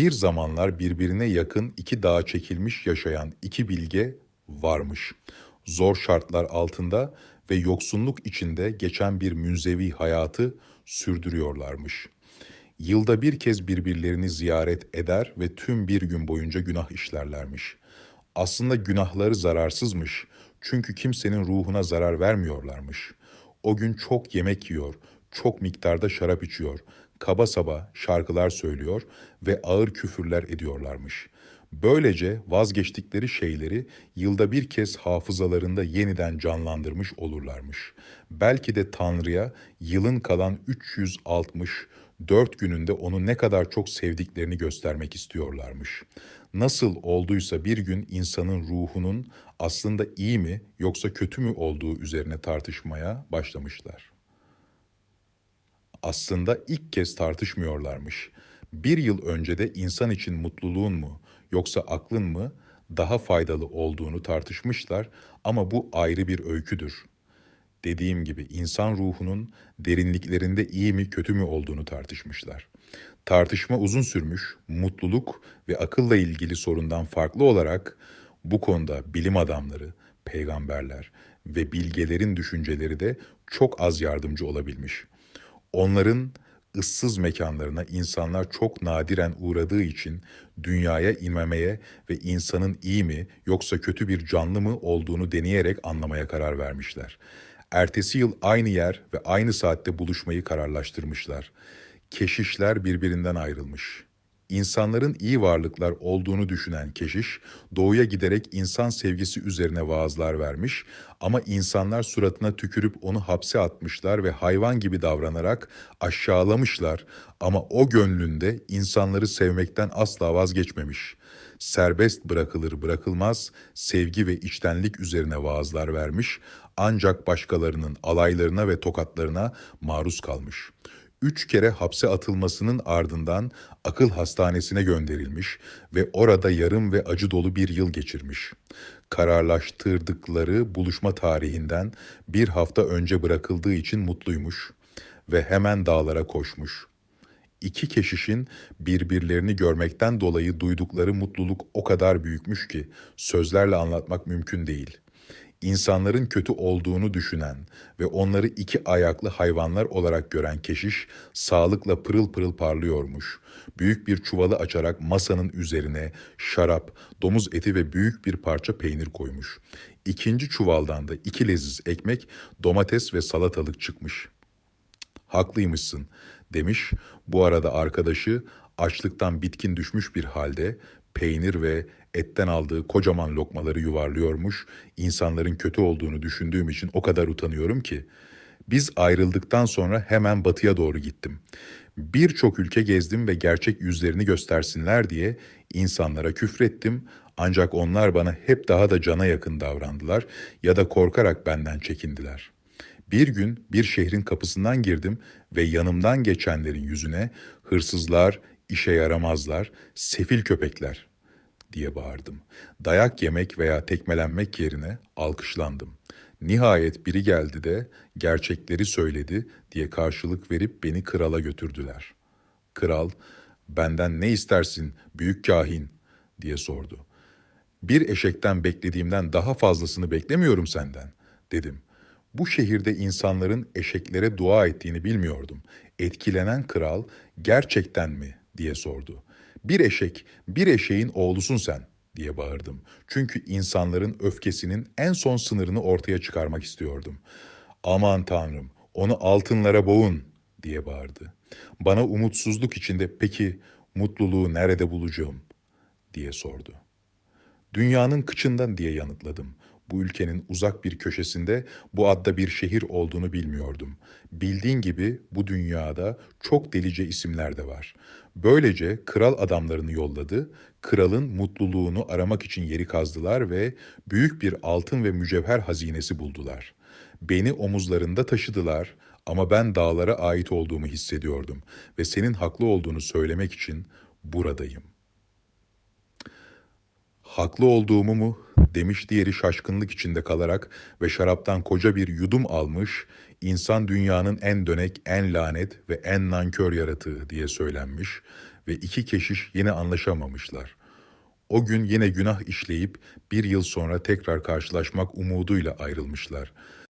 Bir zamanlar birbirine yakın iki dağa çekilmiş yaşayan iki bilge varmış. Zor şartlar altında ve yoksunluk içinde geçen bir münzevi hayatı sürdürüyorlarmış. Yılda bir kez birbirlerini ziyaret eder ve tüm bir gün boyunca günah işlerlermiş. Aslında günahları zararsızmış. Çünkü kimsenin ruhuna zarar vermiyorlarmış. O gün çok yemek yiyor, çok miktarda şarap içiyor, kaba saba şarkılar söylüyor ve ağır küfürler ediyorlarmış. Böylece vazgeçtikleri şeyleri yılda bir kez hafızalarında yeniden canlandırmış olurlarmış. Belki de Tanrı'ya yılın kalan 364 gününde onu ne kadar çok sevdiklerini göstermek istiyorlarmış. Nasıl olduysa bir gün insanın ruhunun aslında iyi mi yoksa kötü mü olduğu üzerine tartışmaya başlamışlar aslında ilk kez tartışmıyorlarmış. Bir yıl önce de insan için mutluluğun mu yoksa aklın mı daha faydalı olduğunu tartışmışlar ama bu ayrı bir öyküdür. Dediğim gibi insan ruhunun derinliklerinde iyi mi kötü mü olduğunu tartışmışlar. Tartışma uzun sürmüş, mutluluk ve akılla ilgili sorundan farklı olarak bu konuda bilim adamları, peygamberler ve bilgelerin düşünceleri de çok az yardımcı olabilmiş. Onların ıssız mekanlarına insanlar çok nadiren uğradığı için dünyaya inmemeye ve insanın iyi mi yoksa kötü bir canlı mı olduğunu deneyerek anlamaya karar vermişler. Ertesi yıl aynı yer ve aynı saatte buluşmayı kararlaştırmışlar. Keşişler birbirinden ayrılmış. İnsanların iyi varlıklar olduğunu düşünen keşiş, doğuya giderek insan sevgisi üzerine vaazlar vermiş ama insanlar suratına tükürüp onu hapse atmışlar ve hayvan gibi davranarak aşağılamışlar ama o gönlünde insanları sevmekten asla vazgeçmemiş. Serbest bırakılır bırakılmaz sevgi ve içtenlik üzerine vaazlar vermiş ancak başkalarının alaylarına ve tokatlarına maruz kalmış.'' Üç kere hapse atılmasının ardından akıl hastanesine gönderilmiş ve orada yarım ve acı dolu bir yıl geçirmiş. Kararlaştırdıkları buluşma tarihinden bir hafta önce bırakıldığı için mutluymuş ve hemen dağlara koşmuş. İki keşişin birbirlerini görmekten dolayı duydukları mutluluk o kadar büyükmüş ki sözlerle anlatmak mümkün değil.'' İnsanların kötü olduğunu düşünen ve onları iki ayaklı hayvanlar olarak gören keşiş sağlıkla pırıl pırıl parlıyormuş. Büyük bir çuvalı açarak masanın üzerine şarap, domuz eti ve büyük bir parça peynir koymuş. İkinci çuvaldan da iki leziz ekmek, domates ve salatalık çıkmış. Haklıymışsın demiş. Bu arada arkadaşı açlıktan bitkin düşmüş bir halde peynir ve etten aldığı kocaman lokmaları yuvarlıyormuş. İnsanların kötü olduğunu düşündüğüm için o kadar utanıyorum ki. Biz ayrıldıktan sonra hemen batıya doğru gittim. Birçok ülke gezdim ve gerçek yüzlerini göstersinler diye insanlara küfrettim. Ancak onlar bana hep daha da cana yakın davrandılar ya da korkarak benden çekindiler. Bir gün bir şehrin kapısından girdim ve yanımdan geçenlerin yüzüne hırsızlar, işe yaramazlar, sefil köpekler diye bağırdım. Dayak yemek veya tekmelenmek yerine alkışlandım. Nihayet biri geldi de gerçekleri söyledi diye karşılık verip beni krala götürdüler. Kral, benden ne istersin büyük kahin diye sordu. Bir eşekten beklediğimden daha fazlasını beklemiyorum senden dedim. Bu şehirde insanların eşeklere dua ettiğini bilmiyordum. Etkilenen kral gerçekten mi diye sordu. Bir eşek, bir eşeğin oğlusun sen diye bağırdım. Çünkü insanların öfkesinin en son sınırını ortaya çıkarmak istiyordum. Aman tanrım, onu altınlara boğun diye bağırdı. Bana umutsuzluk içinde peki mutluluğu nerede bulacağım diye sordu. Dünyanın kıçından diye yanıtladım. Bu ülkenin uzak bir köşesinde bu adda bir şehir olduğunu bilmiyordum. Bildiğin gibi bu dünyada çok delice isimler de var. Böylece kral adamlarını yolladı, kralın mutluluğunu aramak için yeri kazdılar ve büyük bir altın ve mücevher hazinesi buldular. Beni omuzlarında taşıdılar ama ben dağlara ait olduğumu hissediyordum ve senin haklı olduğunu söylemek için buradayım. Haklı olduğumu mu demiş diğeri şaşkınlık içinde kalarak ve şaraptan koca bir yudum almış, insan dünyanın en dönek, en lanet ve en nankör yaratığı diye söylenmiş ve iki keşiş yine anlaşamamışlar. O gün yine günah işleyip bir yıl sonra tekrar karşılaşmak umuduyla ayrılmışlar.